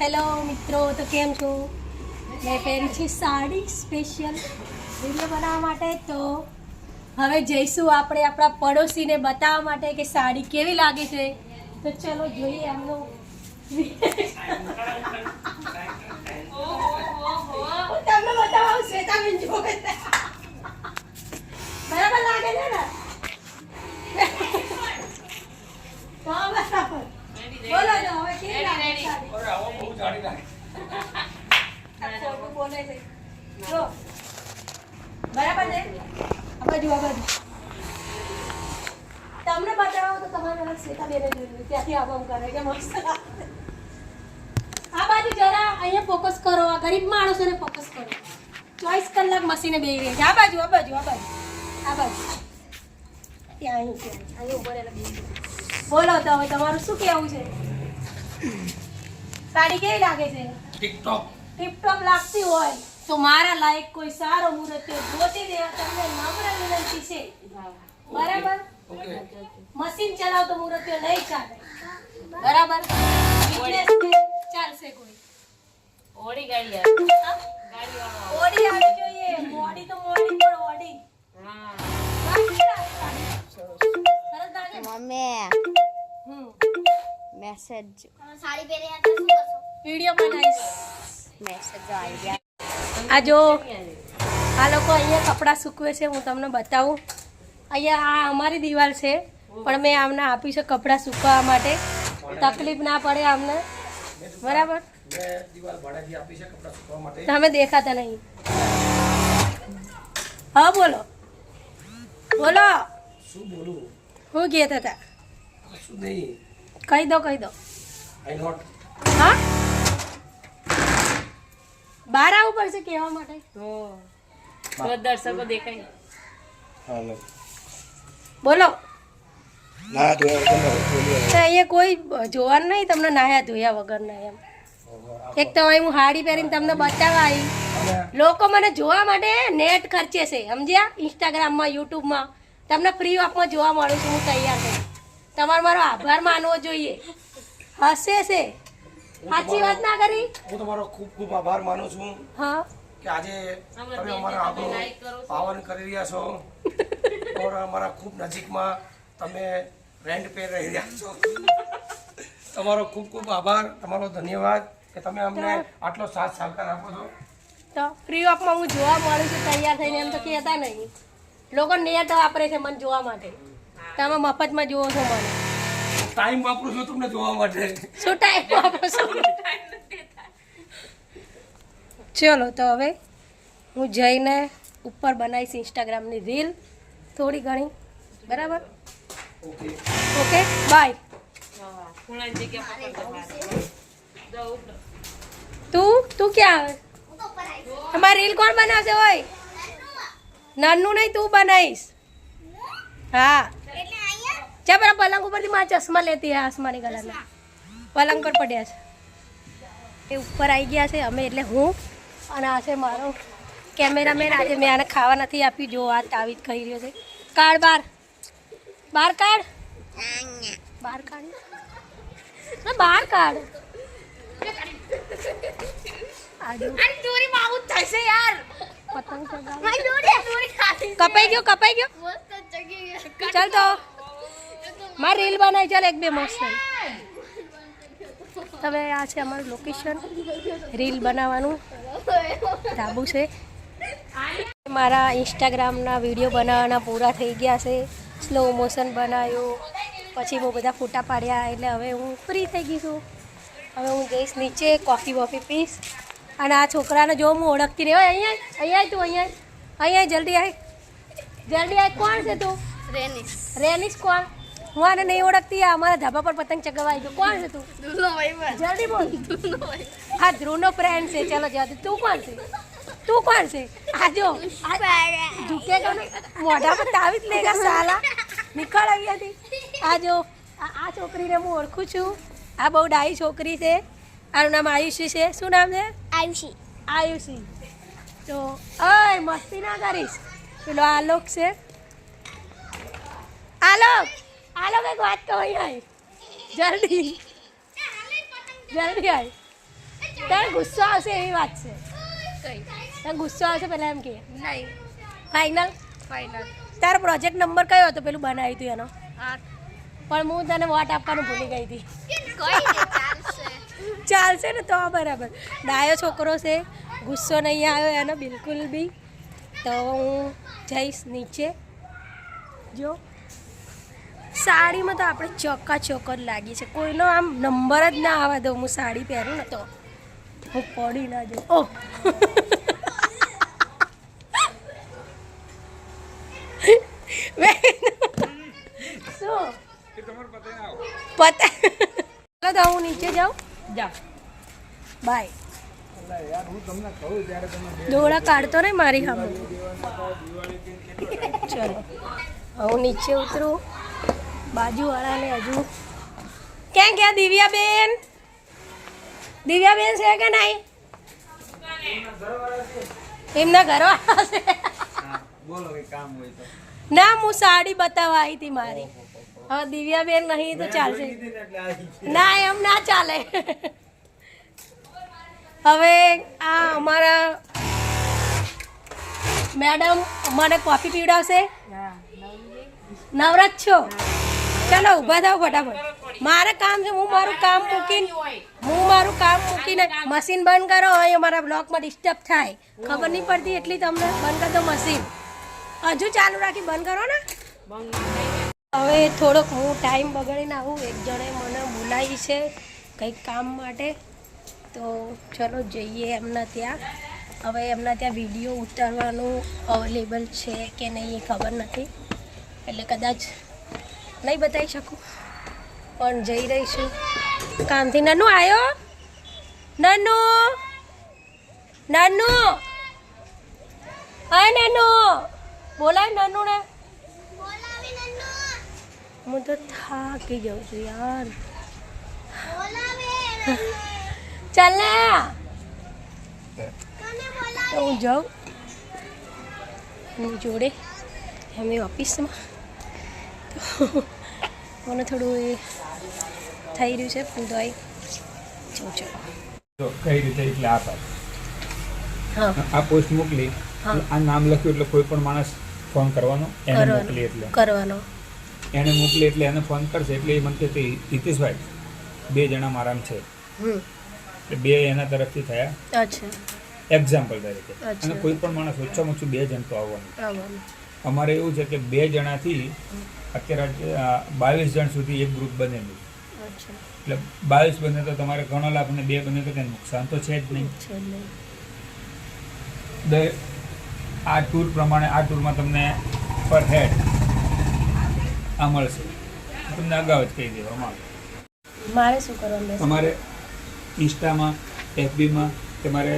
Hello મિત્રો, તો કેમ છો? મેં પહેરી છે સાડી સ્પેશિયલ વીડિયો બનાવવા માટે, તો હવે જઈશું આપણે આપણા પડોશીને બતાવવા માટે કે સાડી કેવી લાગે છે. તો ચલો જોઈએ એમનો હું તમને બતાવું શ્વેતાબેન જોવે છે. બરાબર લાગે છે ને તો બરાબર બોલો તો હવે કેવી લાગે છે સાડી? ખોટું બોલે છે. જો. બરાબર છે આ બાજુ આ બાજુ તમને બતાવો તો તમારે શ્વેતા બેને જોયું ત્યાંથી આમ આમ કરે કે મસ્ત આ બાજુ જરા અહીંયા ફોકસ કરો. આ ગરીબ માણસોને ફોકસ કરો. ચોવીસ કલાક મશીને બેસી રહી છે. આ બાજુ આ બાજુ આ બાજુ. આ બાજુ. ત્યાં અહીં ત્યાં અહીં ઊભો રહેલા બેસી બોલો તો હવે તમારું શું કહેવું છે? સાડી કેવી લાગે છે? ટિકટોક. ટિકટોક લાગતી હોય તો મારા લાયક કોઈ સારો મુહૂર્ત જોતી દેવા તમને નમ્ર વિનંતી છે. બરાબર? મશીન ચલાવતો મુહૂર્ત નહીં ચાલે. બરાબર? ચાલશે કોઈ? ઓડી ગાડી ઓડી આવી જોઈએ. મોડી તો મોડી પણ ઓડી. હા બાકી લાગે સાડી. સરસ લાગે ને? મમ્મી મેસેજ સાડી પહેરી હતા શું કરશો? વીડિયો બનાવીશ. મેસેજ આવી ગયા આ જો આ લોકો અહીંયા કપડાં સૂકવે છે હું તમને બતાવું. અહીંયા આ અમારી દિવાલ છે પણ મેં આમને આપી છે કપડાં સુકવા માટે. તકલીફ ના પડે અમને. બરાબર? મેં દિવાલ ભાડેથી આપી છે કપડાં સુકવવા માટે તમે દેખાતા નહીં. હા બોલો. બોલો. શું બોલું? હું કહેતા હતા. શું નહીં. કહી દો કહી દો. આઈ નોટ હા? બહાર આવવું પડશે કહેવા માટે. તો તો દર્શકો દેખાય. હાલો બોલો. ના અહીંયા કોઈ જોવાનું નહીં તમને નાહ્યા ધોયા વગરના એમ. એક તો હું હાડી પહેરીને તમને બતાવવા આવી. લોકો મને જોવા માટે નેટ ખર્ચે છે. સમજ્યા? ઇન્સ્ટાગ્રામમાં યુટ્યુબમાં તમને ફ્રી ઓફમાં જોવા મળું છું હું તૈયાર છું. તમારે મારો આભાર માનવો જોઈએ. હસે છે. સાચી વાત ના કરી? હું તમારો ખૂબ ખૂબ આભાર માનું છું હા. કે આજે તમે અમારો આભાર પાવન કરી રહ્યા છો. ઓર અમારા ખૂબ નજીકમાં તમે રેન્ટ પે રહી રહ્યા છો. તમારો ખૂબ ખૂબ આભાર તમારો ધન્યવાદ કે તમે અમને આટલો સાથ સહકાર આપો છો. તો ફ્રી ઓફમાં હું જોવા મળું છું તૈયાર થઈને એમ તો કહેતા નહીં. લોકો નેટ વાપરે છે મને જોવા માટે. તમે મફતમાં જુઓ છો મને. ટાઈમ વાપરું છું તમને જોવા માટે. શું ટાઈમ વાપરો છો? ચલો તો હવે હું જઈને ઉપર બનાવીશ ઇન્સ્ટાગ્રામની રીલ થોડી ઘણી. બરાબર? Okay, bye. તો. તું ક્યાં આવે? તમારી રીલ કોણ બનાવશે હોય નાનું નહીં, તું બનાવીશ. હા. ચા પેલા પલંગ ઉપરથી મારા ચશ્મા લેતી હે આસમાની કલરના. પલંગ પર પડ્યા છે. એ ઉપર આવી ગયા છે, અમે એટલે હું અને આ છે મારો કેમેરામેન આજે મેં આને ખાવા નથી આપ્યું જો આ તાવીજ કહી રહ્યો છે. કાઢ બાર. બાર કાઢ. બાર કાઢ. ના, બહાર કાઢ. જો કપાઈ ગયો કપાઈ ગયો. ચાલ તો. મારે રીલ બનાવી ચાલ એક બે મસ્ત તમે આ છે અમારું લોકેશન રીલ બનાવવાનું. ધાબુ છે. મારા ઇન્સ્ટાગ્રામના વીડિયો બનાવવાના પૂરા થઈ ગયા છે. સ્લો મોશન બનાવ્યું પછી બહુ બધા ફોટા પાડ્યા. એટલે હવે હું ફ્રી થઈ ગઈ છું. હવે હું જઈશ નીચે કોફી વોફી પીશ. અને આ છોકરાને જો હું ઓળખતી રહ્યો અહીંયા અહીંયા તું અહીંયા. અહીંયા જલ્દી આય. જલ્દી આય. કોણ છે તું? રેનિશ. રેનિશ કોણ? હું આને નહીં ઓળખતી. આ અમારા ધાબા પર પતંગ ચગાવવા આવી ગયો કોણ છે તું? જલ્દી બોલ. હા ધ્રુવનો ફ્રેન્ડ છે. ચાલો જલ્દી તું કોણ છે? તું કોણ છે? આ જો આ ઝૂકે તો નહીં મોઢા પર તાવીજ લેગા સાલા. નીકળ અહીંયાથી. આ જો આ છોકરીને હું ઓળખું છું. આ બહુ ડાઈ છોકરી છે. આનું નામ આયુષી છે. શું નામ છે? આયુષી. આયુષી. તો અય મસ્તી ના કરીશ. પેલો આલોક છે. આલોક આલોક એક વાત કહો અહીંયા જલ્દી. જલ્દી આવી તારે ગુસ્સો આવશે એવી વાત છે. કઈ? તારે ગુસ્સો આવશે પહેલાં એમ કે. નહીં. ફાઇનલ ફાઇનલ તારો પ્રોજેક્ટ નંબર કયો હતો પેલું બનાવ્યું હતું એનો? પણ હું તને વોટ આપવાનું ભૂલી ગઈ હતી. ચાલશે. ને તો બરાબર. ડાયો છોકરો છે ગુસ્સો નહીં આવ્યો એનો બિલકુલ બી. તો હું જઈશ નીચે. જો. સાડીમાં તો આપણે ચોક્કા જ લાગી છે. કોઈનો આમ નંબર જ ના આવવા દઉં. હું સાડી પહેરું ને તો. હું પડી ના જાઉં. ઓહ શું પતા ચાલો હું નીચે જાઉં જા બાય દોડા કાઢતો ને મારી સામે. ચલો. હું નીચે ઉતરું. બાજુવાળાને હજુ. ક્યાં ગયા દિવ્યાબેન? દિવ્યાબેન છે કે નહીં? એમના ઘરવાળા છે. ના હું સાડી બતાવવા આવી હતી મારી. હા દિવ્યાબેન નહીં તો ચાલશે. ના, એમ ના ચાલે. હવે આ અમારા મેડમ મને કોફી પીવડાવશે. નવરત છો? ચાલો ઊભા થાવ ફટાફટ. મારે કામ છે, હું મારું કામ મૂકીને હું મારું કામ મૂકીને મશીન બંધ કરો, અહીં અમારા બ્લોકમાં ડિસ્ટર્બ થાય. ખબર નહીં પડતી એટલી તમને બંધ કરી દો મશીન. હજુ ચાલુ રાખી બંધ કરો ને. હવે થોડોક હું ટાઈમ બગાડીને આવું. એક જણે મને બોલાવી છે કંઈક કામ માટે. તો ચલો જઈએ એમના ત્યાં. હવે એમના ત્યાં વીડિયો ઉતારવાનું અવેલેબલ છે કે નહીં એ ખબર નથી. એટલે કદાચ નહીં બતાવી શકું. પણ જઈ રહીશું કામથી. નાનું આવ્યો નાનું નાનું હા નાનું બોલાય નાનું ને હું તો થાકી જાઉં છું યાર. ચાલ તો હું જાઉં. એમની જોડે એમની ઓફિસમાં. મને થોડું એ થઈ રહ્યું છે ફૂદાઈ જઉં છું. તો કઈ રીતે એટલે આ. હા. આ પોસ્ટ મોકલી હા. આ નામ લખ્યું એટલે કોઈ પણ માણસ ફોન કરવાનો એને મોકલી એટલે. કરવાનો. એને મોકલી એટલે એને ફોન કરશે એટલે એ મને કે હિતેશભાઈ બે જણા મારામ છે. એટલે બે એના તરફથી થયા. એક્ઝામ્પલ તરીકે. અને કોઈ પણ માણસ ઓછામાં ઓછું બે જણ તો આવવાનું. અમારે એવું છે કે બે જણાથી અત્યારે બાવીસ જણ સુધી એક ગ્રુપ બનેલું. એટલે બાવીસ બને તો તમારે ઘણો લાભ અને બે બને તો કંઈ નુકસાન તો છે જ નહીં. આ ટૂર પ્રમાણે આ ટૂરમાં તમને પર હેડ આ મળશે. તમને અગાઉ જ કહી દેવામાં આવે મારે શું કરવાનું? તમારે ઇન્સ્ટામાં એફબીમાં તમારે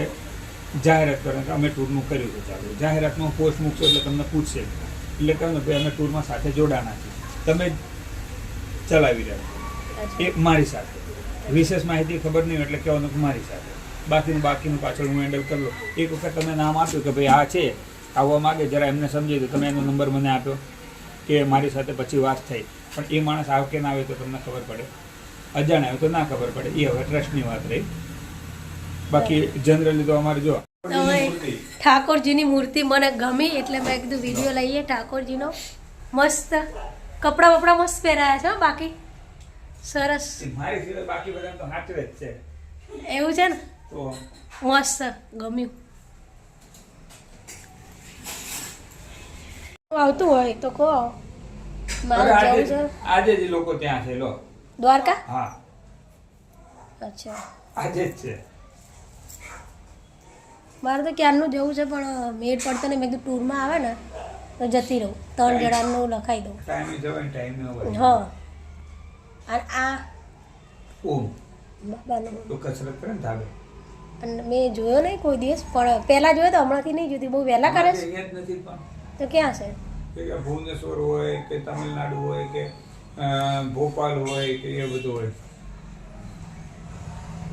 જાહેરાત કરવાની કે અમે ટૂરનું કર્યું છે ચાલુ. જાહેરાતમાં પોસ્ટ મૂકશો એટલે તમને પૂછશે. એટલે કહો ને ભાઈ અમે ટૂરમાં સાથે જોડાણા છીએ. તમે ચલાવી રહ્યા એ મારી સાથે. વિશેષ માહિતી ખબર નહીં એટલે કહેવાનું કે મારી સાથે. બાકીનું બાકીનું પાછળ હું હેન્ડલ કરી લઉં. એક વખત તમે નામ આપ્યું કે ભાઈ આ છે. આવવા માગે જરા એમને સમજી દો. તમે એનો નંબર મને આપ્યો. કે મારી સાથે પછી વાત થઈ. પણ એ માણસ આવે કે ના આવે તો તમને ખબર પડે. અજાણ આવે તો ના ખબર પડે. એ હવે ટ્રસ્ટની વાત રહી. બાકી જનરલી તો અમારે જો ઠાકોરજીની મૂર્તિ મને ગમી એટલે મેં કીધું વીડિયો લઈએ. ઠાકોરજીનો મસ્ત કપડાં બપડા મસ્ત પહેરાયા છે હો બાકી. સરસ. મારી બાકી બધા તો સાચવે જ છે. એવું છે ને? મસ્ત. ગમ્યું. આવતું હોય તો કહો. હવે મારે આજે જવું છે. આજે જ એ લોકો ત્યાં છે લો. દ્વારકા? હા. અચ્છા. આજે જ છે. મારે તો ક્યારનું જવું છે પણ મેળ પડતો ને મેં કીધું ટૂરમાં આવે ને તો જતી રહું. ત્રણ જણાનું લખાઈ દઉં. ટાઈમે જવાય ટાઈમે હોય હા. અને આ ઓમ બાબાનું. તો કસરત કરે ને ધાબે. અને મેં જોયો નહીં કોઈ દિવસ પણ પહેલાં જોયો તો હમણાંથી નહીં જોતી બહુ વહેલા કરે છે. નથી પણ. તો ક્યાં છે? કે ભુવનેશ્વર હોય કે તમિલનાડુ હોય કે ભોપાલ હોય કે એ બધું હોય.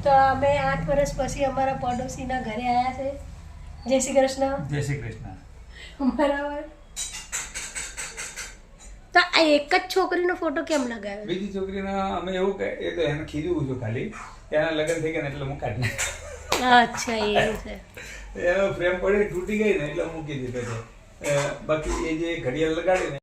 તો અમે આઠ વર્ષ પછી અમારા પડોશીના ઘરે આવ્યા છે. જય શ્રી કૃષ્ણ. જય શ્રી કૃષ્ણ. બરાબર. તો આ એક જ છોકરીનો ફોટો કેમ લગાવ્યો? બીજી છોકરીના અમે એવું કહે એ તો એને ખીધું છું ખાલી. એના લગ્ન થઈ ગયા ને એટલે હું કાઢી અચ્છા એવું છે. એનો ફ્રેમ પડી તૂટી ગઈ ને એટલે મૂકી દીધો છે. બાકી એ જે ઘડિયાળ લગાડી ને